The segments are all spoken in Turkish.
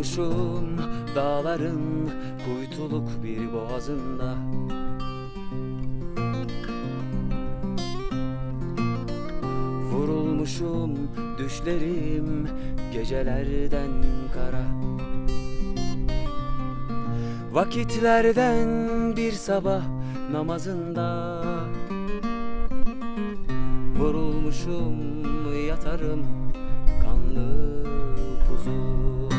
Vurulmuşum dağların kuytuluk bir boğazında. Vurulmuşum düşlerim gecelerden kara. Vakitlerden bir sabah namazında. Vurulmuşum yatarım kanlı kuzu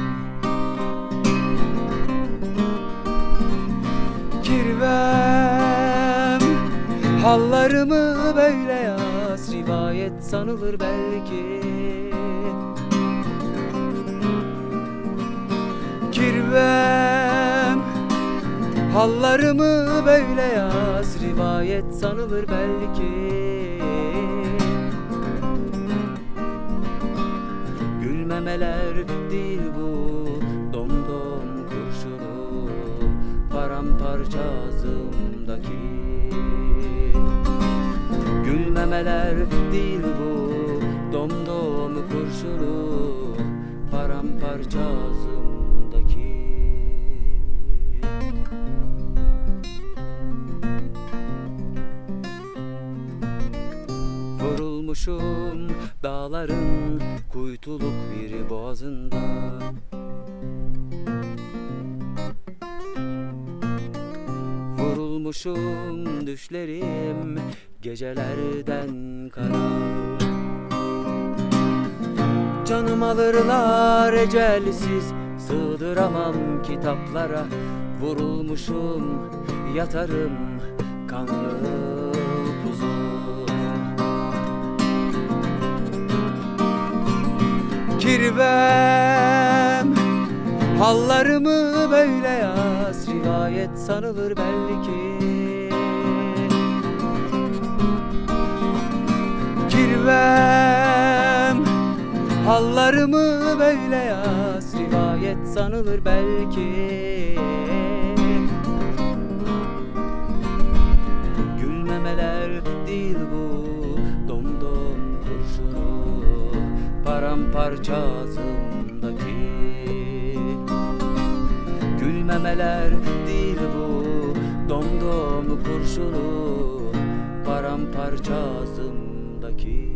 Hallarımı böyle yaz Rivayet sanılır belki. Kirvem Hallarımı böyle yaz Rivayet sanılır belki. Gülmemeler değil bu Gülmemeler değil bu. Domdom kurşunu Paramparça ağzımdaki. Vurulmuşum dağların kuytuluk bir boğazında Vurulmuşum düşlerim gecelerden kara. Canım alırlar ecelsiz Sığdıramam kitaplara. Vurulmuşum yatarım kanlı kuzu Kirvem Hallarımı böyle yaz Rivayet sanılır belki Kirvem Hallarımı böyle yaz Rivayet sanılır belki. Gülmemeler değil bu Domdom kurşunu Paramparça ağzımdaki Gülmemeler değil bu. Domdom kurşunu Paramparça ağzımdaki